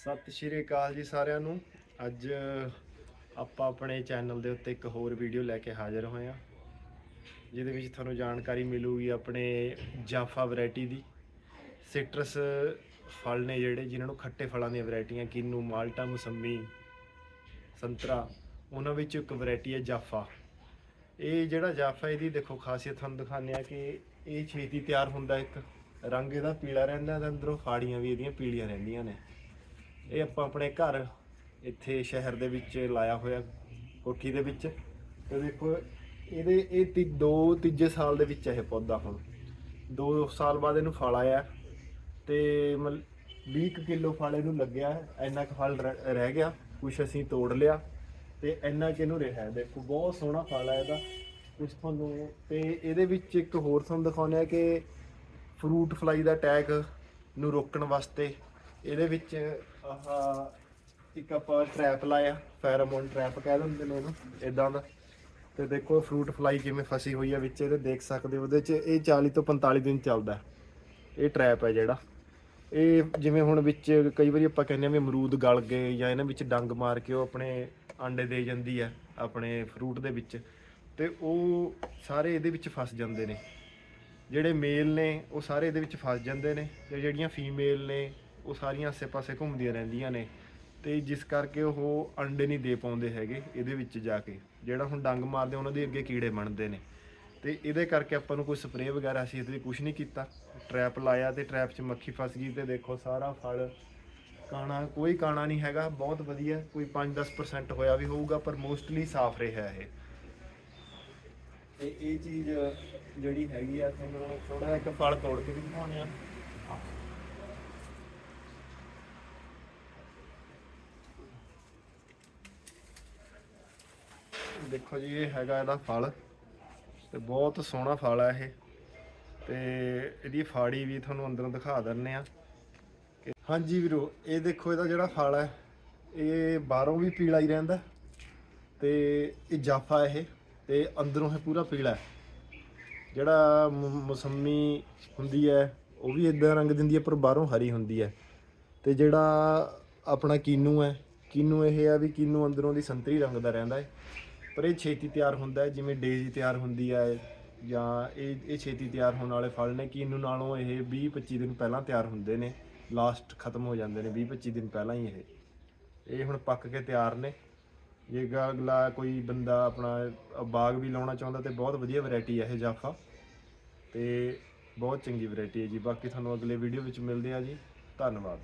ਸਤਿ ਸ਼੍ਰੀ ਅਕਾਲ ਜੀ ਸਾਰਿਆਂ ਨੂੰ। ਅੱਜ ਆਪਾਂ ਆਪਣੇ ਚੈਨਲ ਦੇ ਉੱਤੇ ਇੱਕ ਹੋਰ ਵੀਡੀਓ ਲੈ ਕੇ ਹਾਜ਼ਰ ਹੋਏ ਹਾਂ, ਜਿਹਦੇ ਵਿੱਚ ਤੁਹਾਨੂੰ ਜਾਣਕਾਰੀ ਮਿਲੂਗੀ ਆਪਣੇ ਜਾਫਾ ਵੈਰਾਈਟੀ ਦੀ। ਸਿਟਰਸ ਫਲ ਨੇ ਜਿਹੜੇ, ਜਿਨ੍ਹਾਂ ਨੂੰ ਖੱਟੇ ਫਲਾਂ ਦੀਆਂ ਵੈਰਾਈਟੀਆਂ, ਕਿੰਨੂ, ਮਾਲਟਾ, ਮੌਸੰਮੀ, ਸੰਤਰਾ, ਉਹਨਾਂ ਵਿੱਚ ਇੱਕ ਵੈਰਾਈਟੀ ਹੈ ਜਾਫਾ। ਇਹ ਜਿਹੜਾ ਜਾਫਾ, ਇਹਦੀ ਦੇਖੋ ਖਾਸੀਅਤ ਤੁਹਾਨੂੰ ਦਿਖਾਉਂਦੇ ਆ ਕਿ ਇਹ ਛੇਤੀ ਤਿਆਰ ਹੁੰਦਾ ਇੱਕ। ਰੰਗ ਇਹਦਾ ਪੀਲਾ ਰਹਿੰਦਾ ਤੇ ਅੰਦਰੋਂ ਫਾੜੀਆਂ ਵੀ ਇਹਦੀਆਂ ਪੀਲੀਆਂ ਰਹਿੰਦੀਆਂ ਨੇ। ਇਹ ਆਪਾਂ ਆਪਣੇ ਘਰ ਇੱਥੇ ਸ਼ਹਿਰ ਦੇ ਵਿੱਚ ਲਾਇਆ ਹੋਇਆ ਕੋਠੀ ਦੇ ਵਿੱਚ। ਤੇ ਦੇਖੋ, ਇਹਦੇ, ਇਹ ਤੀ, ਦੋ ਤੀਜੇ ਸਾਲ ਦੇ ਵਿੱਚ ਇਹ ਪੌਦਾ ਹੁਣ। 2 ਸਾਲ ਬਾਅਦ ਇਹਨੂੰ ਫਲ ਆਇਆ। ਤੇ ਮਲ 20 ਕੁ ਕਿਲੋ ਫਲ ਇਹਨੂੰ ਲੱਗਿਆ, ਇੰਨਾ ਕੁ ਫਲ ਰਹਿ ਰਹਿ ਗਿਆ। ਕੁਛ ਅਸੀਂ ਤੋੜ ਲਿਆ ਤੇ ਇੰਨਾ ਕਿ ਇਹਨੂੰ ਰਿਹਾ। ਦੇਖੋ, ਬਹੁਤ ਸੋਹਣਾ ਫਲ ਆ ਇਹਦਾ। ਕੁਛ ਤੁਹਾਨੂੰ, ਤੇ ਇਹਦੇ ਵਿੱਚ ਇੱਕ ਹੋਰ ਤੁਹਾਨੂੰ ਦਿਖਾਉਂਦੇ ਆ ਕਿ ਫਰੂਟ ਫਲਾਈ ਦਾ ਅਟੈਕ ਨੂੰ ਰੋਕਣ ਵਾਸਤੇ ਇਹਦੇ ਵਿੱਚ ਆਹ ਇੱਕ ਆਪਾਂ ਟ੍ਰੈਪ ਲਾਇਆ ਫੈਰੋਮੋਨ ਟ੍ਰੈਪ ਕਹਿ ਦਿੰਦੇ ਨੇ ਇਹਨੂੰ ਇਦਾਂ ਦਾ। ਤੇ ਦੇਖੋ ਫਰੂਟ ਫਲਾਈ ਕਿਵੇਂ ਫਸੀ ਹੋਈ ਹੈ ਵਿੱਚ, ਇਹਦੇ ਦੇਖ ਸਕਦੇ ਹੋ। ਉਹਦੇ 'ਚ ਇਹ 40 ਤੋਂ 45 ਦਿਨ ਚੱਲਦਾ। ਇਹ ਟ੍ਰੈਪ ਹੈ ਜਿਹੜਾ। ਇਹ ਜਿਵੇਂ ਹੁਣ ਵਿੱਚ ਕਈ ਵਾਰੀ ਆਪਾਂ ਕਹਿੰਦੇ ਆ ਵੀ ਅਮਰੂਦ ਗਲ ਗਏ ਜਾਂ ਇਹਨਾਂ ਵਿੱਚ ਡੰਗ ਮਾਰ ਕੇ ਉਹ ਆਪਣੇ ਆਂਡੇ ਦੇ ਜਾਂਦੀ ਹੈ ਆਪਣੇ ਫਰੂਟ ਦੇ ਵਿੱਚ। ਤੇ ਉਹ ਸਾਰੇ ਇਹਦੇ ਵਿੱਚ ਫਸ ਜਾਂਦੇ ਨੇ। ਜਿਹੜੇ ਮੇਲ ਨੇ, ਉਹ ਸਾਰੇ ਇਹਦੇ ਵਿੱਚ ਫਸ ਜਾਂਦੇ ਨੇ। ਤੇ ਜਿਹੜੀਆਂ ਫੀਮੇਲ ਨੇ ਉਹ ਸਾਰੀਆਂ ਆਸੇ-ਪਾਸੇ ਘੁੰਮਦੀਆਂ ਰਹਿੰਦੀਆਂ ਨੇ ਤੇ ਜਿਸ ਕਰਕੇ ਉਹ ਅੰਡੇ ਨਹੀਂ ਦੇ ਪਾਉਂਦੇ ਹੈਗੇ ਇਹਦੇ ਵਿੱਚ ਜਾ ਕੇ, ਜਿਹੜਾ ਹੁਣ ਡੰਗ ਮਾਰਦੇ ਉਹਨਾਂ ਦੇ ਅੱਗੇ ਕੀੜੇ ਬਣਦੇ ਨੇ। ਤੇ ਇਹਦੇ ਕਰਕੇ ਆਪਾਂ ਨੂੰ ਕੋਈ ਸਪਰੇਅ ਵਗੈਰਾ ਅਸੀਂ ਇਹਦੇ ਕੁਝ ਨਹੀਂ ਕੀਤਾ। ਟ੍ਰੈਪ ਲਾਇਆ ਤੇ ਟ੍ਰੈਪ 'ਚ ਮੱਖੀ ਫਸ ਗਈ ਤੇ ਦੇਖੋ ਸਾਰਾ ਫਲ, ਕਾਣਾ, ਕੋਈ ਕਾਣਾ ਨਹੀਂ ਹੈਗਾ, ਬਹੁਤ ਵਧੀਆ, ਕੋਈ 5-10% ਹੋਇਆ ਵੀ ਹੋਊਗਾ, ਪਰ ਮੋਸਟਲੀ ਸਾਫ਼ ਰਿਹਾ ਇਹ। ਇਹ ਇਹ ਚੀਜ਼ ਜਿਹੜੀ ਹੈਗੀ ਆ, ਤੁਹਾਨੂੰ ਥੋੜਾ ਇੱਕ ਫਲ ਤੋੜ ਕੇ ਵੀ ਦਿਖਾਉਂਦੇ ਆ। ਦੇਖੋ ਜੀ, ਇਹ ਹੈਗਾ ਇਹਦਾ ਫਲ ਤੇ ਬਹੁਤ ਸੋਹਣਾ ਫਲ ਆ ਇਹ। ਤੇ ਇਹਦੀ ਫਾੜੀ ਵੀ ਤੁਹਾਨੂੰ ਅੰਦਰੋਂ ਦਿਖਾ ਦਿੰਨੇ ਆ ਹਾਂਜੀ ਵੀਰੋ, ਇਹ ਦੇਖੋ ਇਹਦਾ ਜਿਹੜਾ ਫਲ ਹੈ, ਇਹ ਬਾਹਰੋਂ ਵੀ ਪੀਲਾ ਹੀ ਰਹਿੰਦਾ ਤੇ ਇਹ ਜਾਫਾ ਇਹ ਤੇ ਅੰਦਰੋਂ ਇਹ ਪੂਰਾ ਪੀਲਾ ਹੈ। ਜਿਹੜਾ ਮ- ਮੌਸਮੀ ਹੁੰਦੀ ਹੈ, ਉਹ ਵੀ ਇਦਾਂ ਰੰਗ ਦਿੰਦੀ ਹੈ, ਪਰ ਬਾਹਰੋਂ ਹਰੀ ਹੁੰਦੀ ਹੈ। ਤੇ ਜਿਹੜਾ ਆਪਣਾ ਕੀਨੂ ਹੈ, ਕੀਨੂ ਇਹ ਆ ਵੀ ਕੀਨੂ ਅੰਦਰੋਂ ਦੀ ਸੰਤਰੀ ਰੰਗ ਦਾ ਰਹਿੰਦਾ ਹੈ। ਪਰ ਇਹ ਛੇਤੀ ਤਿਆਰ ਹੁੰਦਾ ਹੈ, ਜਿਵੇਂ ਡੇਜ਼ੀ ਤਿਆਰ ਹੁੰਦੀ ਹੈ ਜਾਂ ਇਹ ਇਹ ਛੇਤੀ ਤਿਆਰ ਹੋਣ ਵਾਲੇ ਫਲ ਨੇ, ਕਿ ਇਹਨੂੰ ਨਾਲੋਂ ਇਹ 20 25 ਦਿਨ ਪਹਿਲਾਂ ਤਿਆਰ ਹੁੰਦੇ ਨੇ ਲਾਸਟ ਖਤਮ ਹੋ ਜਾਂਦੇ ਨੇ 20 25 ਦਿਨ ਪਹਿਲਾਂ ਹੀ ਇਹ। ਇਹ ਹੁਣ ਪੱਕ ਕੇ ਤਿਆਰ ਨੇ। ਜੇ ਗਾ- ਅਗਲਾ ਕੋਈ ਬੰਦਾ ਆਪਣਾ ਬਾਗ ਵੀ ਲਾਉਣਾ ਚਾਹੁੰਦਾ ਤੇ ਬਹੁਤ ਵਧੀਆ ਵੈਰਾਈਟੀ ਹੈ ਇਹ ਜਾਫਾ ਤੇ ਬਹੁਤ ਚੰਗੀ ਵੈਰਾਈਟੀ ਹੈ ਜੀ। ਬਾਕੀ ਤੁਹਾਨੂੰ ਅਗਲੇ ਵੀਡੀਓ ਵਿੱਚ ਮਿਲਦੇ ਆ ਜੀ। ਧੰਨਵਾਦ।